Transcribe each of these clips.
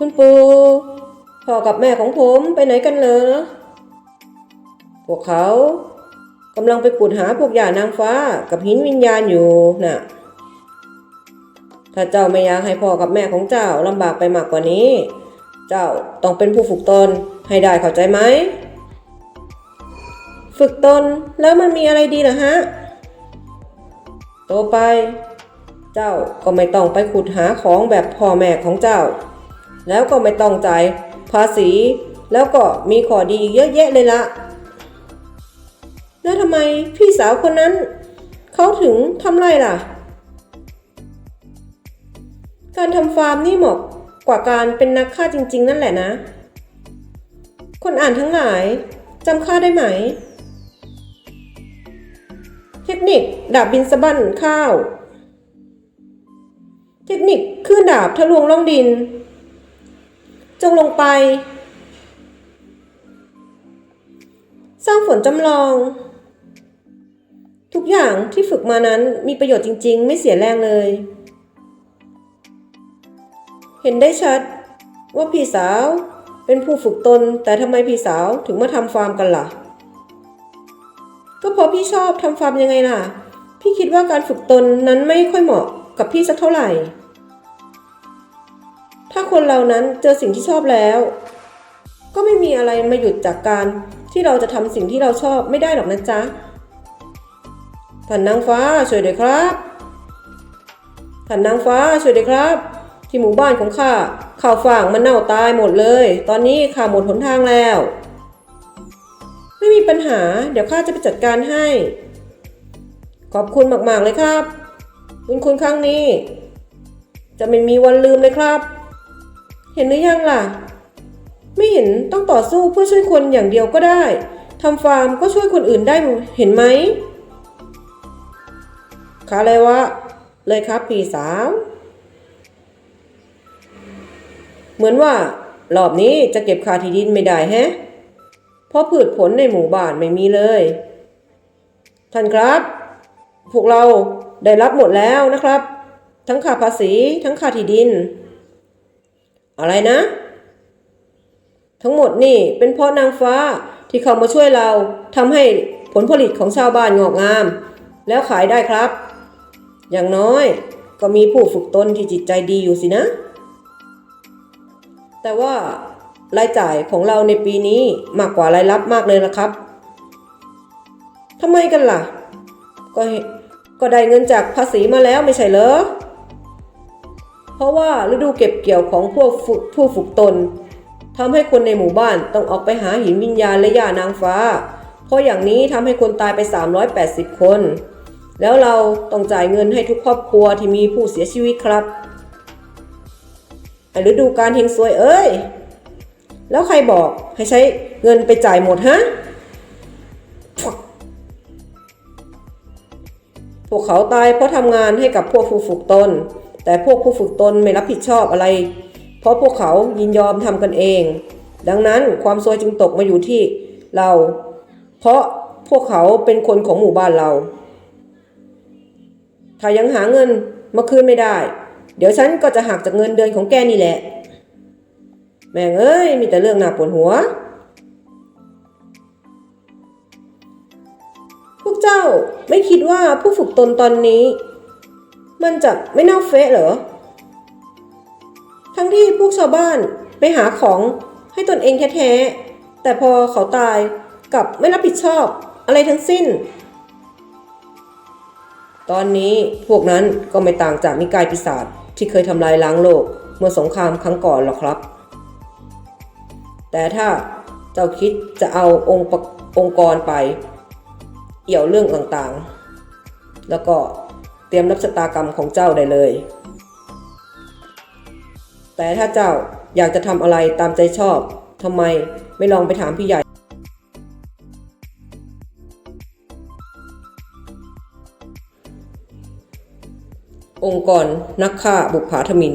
คุณปู่พ่อกับแม่ของผมไปไหนกันเหรอ พวกเขากำลังไปขุดหาพวกหยานางฟ้ากับหินวิญญาณอยู่น่ะ ถ้าเจ้าไม่อยากให้พ่อกับแม่ของเจ้าลำบากไปมากกว่านี้ เจ้าต้องเป็นผู้ฝึกตนให้ได้เข้าใจไหม ฝึกตนแล้วมันมีอะไรดีล่ะฮะ โตไป เจ้าก็ไม่ต้องไปขุดหาของแบบพ่อแม่ของเจ้า แล้วก็ไม่ต้องจ่ายภาษี แล้วก็มีข้อดีอีกเยอะแยะเลยละแล้วทำไมพี่สาวคนนั้น เขาถึงทำไรล่ะ การทำฟาร์มนี่เหมาะกว่าการเป็นนักฆ่าจริง ๆ นั่นแหละนะ คนอ่านทั้งหลายจำข้าได้ไหม เทคนิคดาบบินสะบั้นข้าว เทคนิคคลื่นดาบทะลวงล่องดิน จงลงไป สร้างฝนจำลอง ทุกอย่างที่ฝึกมานั้นมีประโยชน์จริง ๆ ไม่เสียแรงเลย เห็นได้ชัดว่าพี่สาวเป็นผู้ฝึกตน แต่ทำไมพี่สาวถึงมาทำฟาร์มกันล่ะ ก็เพราะพี่ชอบทำฟาร์มยังไงล่ะ พี่คิดว่าการฝึกตนนั้นไม่ค่อยเหมาะกับพี่สักเท่าไหร่ ถ้าคนเรานั้นเจอสิ่งที่ชอบแล้ว ก็ไม่มีอะไรมาหยุดจากการที่เราจะทำสิ่งที่เราชอบไม่ได้หรอกนะจ๊ะท่านนางฟ้าช่วยด้วยครับท่านนางฟ้าช่วยด้วยครับ ที่หมู่บ้านของข้าข้าวฟ่างมันเน่าตายหมดเลย ตอนนี้ข้าหมดหนทางแล้ว ไม่มีปัญหา เดี๋ยวข้าจะไปจัดการให้ ขอบคุณมากๆเลยครับบุญคุณครั้งนี้ จะไม่มีวันลืมเลยครับ เห็นหรือยังล่ะ ไม่เห็นต้องต่อสู้เพื่อช่วยคนอย่างเดียวก็ได้ทำฟาร์มก็ช่วยคนอื่นได้เห็นไหมขาเลยวะเลยครับพี่สาวเหมือนว่ารอบนี้จะเก็บค่าที่ดินไม่ได้แฮะ เพราะพืชผลในหมู่บ้านไม่มีเลย ท่านครับ พวกเราได้รับหมดแล้วนะครับ ทั้งค่าภาษีทั้งค่าที่ดิน อะไรนะ ทั้งหมดนี่เป็นเพราะนางฟ้าที่เขามาช่วยเราทำให้ผลผลิตของชาวบ้านงอกงาม แล้วขายได้ครับ อย่างน้อยก็มีผู้ฝึกตนที่จิตใจดีอยู่สินะ แต่ว่ารายจ่ายของเราในปีนี้มากกว่ารายรับมากเลยละครับทำไมกันล่ะ ก็ก็ได้เงินจากภาษีมาแล้วไม่ใช่เหรอ เพราะว่าฤดูเก็บเกี่ยวของพวกผู้ฝึกตนทำให้คนในหมู่บ้านต้องออกไปหาหินวิญญาณและย่านางฟ้า เพราะอย่างนี้ทำให้คนตายไป 380 คน แล้วเราต้องจ่ายเงินให้ทุกครอบครัวที่มีผู้เสียชีวิตครับฤดูการเฮงซวยเอ้ย แล้วใครบอกให้ใช้เงินไปจ่ายหมดฮะพวกเขาตายเพราะทำงานให้กับพวกผู้ฝึกตน แต่พวกผู้ฝึกตนไม่รับผิดชอบอะไร เพราะพวกเขายินยอมทำกันเอง ดังนั้นความซวยจึงตกมาอยู่ที่เรา เพราะพวกเขาเป็นคนของหมู่บ้านเรา ถ้ายังหาเงินมาคืนไม่ได้ เดี๋ยวฉันก็จะหักจากเงินเดือนของแกนี่แหละ แม่งเอ้ย มีแต่เรื่องหน่าปวดหัว พวกเจ้าไม่คิดว่าผู้ฝึกตนตอนนี้ มันจะไม่น่าเฟะเหรอ ทั้งที่พวกชาวบ้านไปหาของให้ตนเองแท้ๆ แต่พอเขาตายกลับไม่รับผิดชอบอะไรทั้งสิ้น ตอนนี้พวกนั้นก็ไม่ต่างจากนิกายปีศาจที่เคยทำลายล้างโลกเมื่อสงครามครั้งก่อนหรอกครับ แต่ถ้าเจ้าคิดจะเอาองค์องค์กรไป เอี่ยวเรื่องต่างๆ แล้วก็ เตรียมรับชะตากรรมของเจ้าได้เลย แต่ถ้าเจ้าอยากจะทำอะไรตามใจชอบทำไมไม่ลองไปถามพี่ใหญ่องค์กรนักฆ่าบุกผาทมิน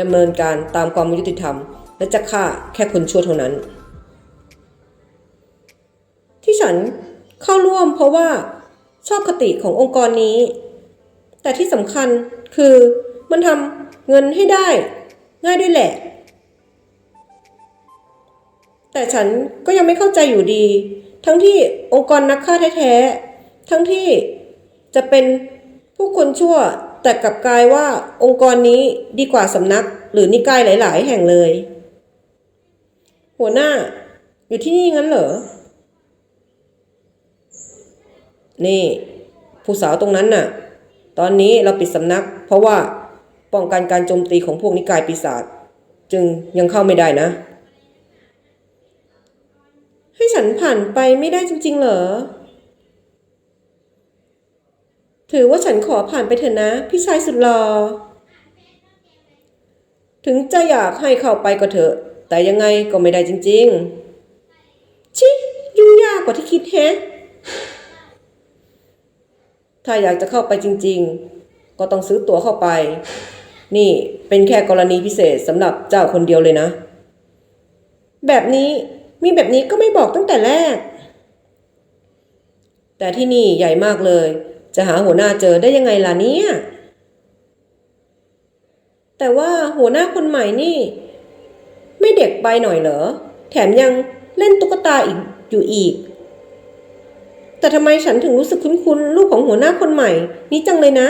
ดำเนินการตามความยุติธรรม และจะฆ่าแค่คนชั่วเท่านั้น ที่ฉันเข้าร่วมเพราะว่าชอบคติขององค์กรนี้ แต่ที่สำคัญคือมันทำเงินให้ได้ ง่ายด้วยแหละ แต่ฉันก็ยังไม่เข้าใจอยู่ดี ทั้งที่องค์กรนักฆ่าแท้ๆ ทั้งที่จะเป็นผู้คนชั่วแต่กลับกลายว่าองค์กรนี้ดีกว่าสำนัก หรือนิกายหลาย ๆ แห่งเลย หัวหน้า อยู่ที่นี่งั้นเหรอ นี่ ผู้สาวตรงนั้นน่ะ ตอนนี้เราปิดสำนัก เพราะว่าป้องกันการโจมตีของพวกนิกายปีศาจจึงยังเข้าไม่ได้นะ ให้ฉันผ่านไปไม่ได้จริง ๆ เหรอ ถือว่าฉันขอผ่านไปเถอะนะ พี่ชายสุดหล่อถึงจะอยากให้เข้าไปก็เถอะ แต่ยังไงก็ไม่ได้จริง ๆ ชิยุ่งยากกว่าที่คิดแฮะ ถ้าอยากจะเข้าไปจริง ๆ ก็ต้องซื้อตั๋วเข้าไป นี่เป็นแค่กรณีพิเศษสำหรับเจ้าคนเดียวเลยนะ แบบนี้มีแบบนี้ก็ไม่บอกตั้งแต่แรก แต่ที่นี่ใหญ่มากเลย จะหาหัวหน้าเจอได้ยังไงล่ะเนี่ย แต่ว่าหัวหน้าคนใหม่นี่ ไม่เด็กไปหน่อยเหรอ แถมยังเล่นตุ๊กตาอีกอยู่อีก แต่ทำไมฉันถึงรู้สึกคุ้นๆลูกของหัวหน้าคนใหม่ นี้จังเลยนะ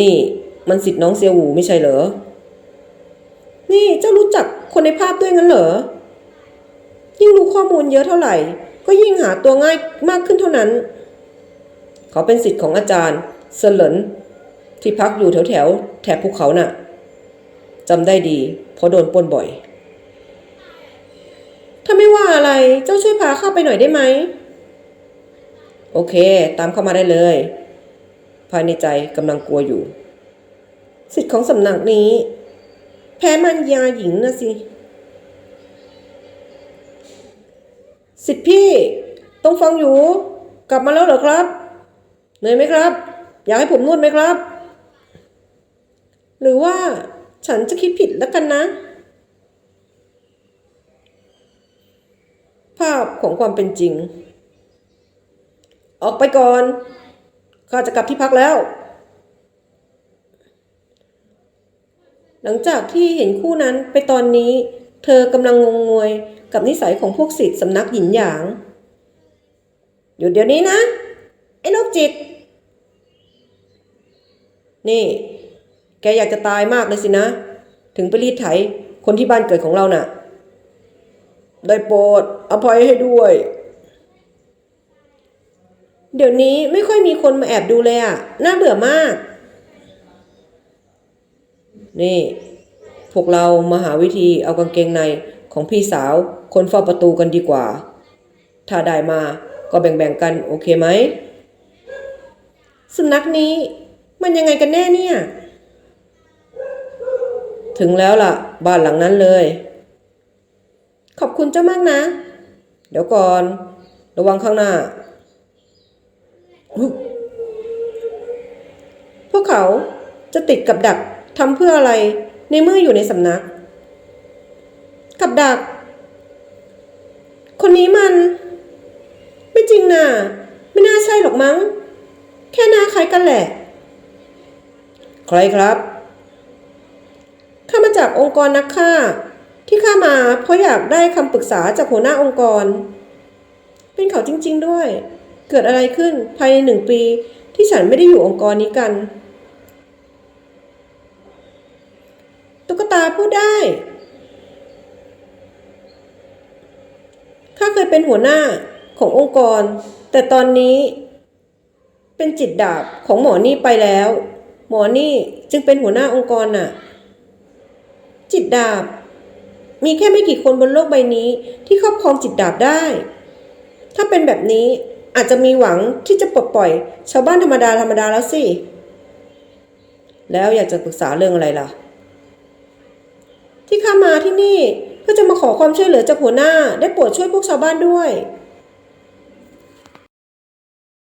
นี่ มันสิทธิ์น้องเซียวหูไม่ใช่เหรอ นี่เจ้ารู้จักคนในภาพด้วยงั้นเหรอ ยิ่งรู้ข้อมูลเยอะเท่าไหร่ ก็ยิ่งหาตัวง่ายมากขึ้นเท่านั้น เขาเป็นสิทธิ์ของอาจารย์เซนเลินที่พักอยู่แถวแถวแถบภูเขาน่ะจำได้ดีเพราะโดนปนบ่อย ถ้าไม่ว่าอะไรเจ้าช่วยพาเข้าไปหน่อยได้ไหม โอเค ตามเข้ามาได้เลย ภายในใจกำลังกลัวอยู่ สิทธิ์ของสำนักนี้ แพ้มันยาหญิงนะสิ สิทธิ์พี่ ต้องฟังอยู่ กลับมาแล้วเหรอครับ เหนื่อยไหมครับ อยากให้ผมนวดไหมครับ หรือว่าฉันจะคิดผิดแล้วกันนะ ภาพของความเป็นจริง ออกไปก่อน ข้าจะกลับที่พักแล้ว หลังจากที่เห็นคู่นั้นไปตอนนี้ เธอกำลังงงงวยกับนิสัยของพวกศิษย์สำนักหยินหยางหยุดเดี๋ยวนี้นะ ไอ้โรคจิต นี่ แกอยากจะตายมากเลยสินะ ถึงไปรีดไถคนที่บ้านเกิดของเราน่ะ ได้โปรดอภัยให้ด้วย เดี๋ยวนี้ไม่ค่อยมีคนมาแอบดูเลยอะน่าเบื่อมาก นี่ พวกเรามาหาวิธีเอากางเกงในของพี่สาวคนเฝ้าประตูกันดีกว่า ถ้าได้มาก็แบ่งๆกันโอเคไหม สุนัขนี้มันยังไงกันแน่เนี่ย ถึงแล้วล่ะ บ้านหลังนั้นเลย ขอบคุณเจ้ามากนะ เดี๋ยวก่อน ระวังข้างหน้า พวกเขาจะติดกับดักทำเพื่ออะไรในเมื่ออยู่ในสำนัก กับดัก คนนี้มัน ไม่จริงน่ะ ไม่น่าใช่หรอกมั้ง แค่หน้าคล้ายกันแหละ ใครครับข้ามาจากองค์กรนักฆ่า ที่ข้ามาเพราะอยากได้คำปรึกษาจากหัวหน้าองค์กร เป็นเขาจริง ๆ ด้วย เกิดอะไรขึ้นภายในหนึ่งปี ที่ฉันไม่ได้อยู่องค์กรนี้กัน ตุ๊กตาพูดได้ข้าเคยเป็นหัวหน้าขององค์กร แต่ตอนนี้ เป็นจิตดาบของหมอนี่ไปแล้ว หมอนี่จึงเป็นหัวหน้าองค์กรน่ะ จิตดาบ มีแค่ไม่กี่คนบนโลกใบนี้ที่ครอบครองจิตดาบได้ ถ้าเป็นแบบนี้อาจจะมีหวังที่จะปลดปล่อย ชาวบ้านธรรมดาธรรมดาแล้วสิ แล้วอยากจะปรึกษาเรื่องอะไรล่ะ ที่ข้ามาที่นี่เพื่อจะมาขอความช่วยเหลือจากหัวหน้า ได้โปรดช่วยพวกชาวบ้านด้วย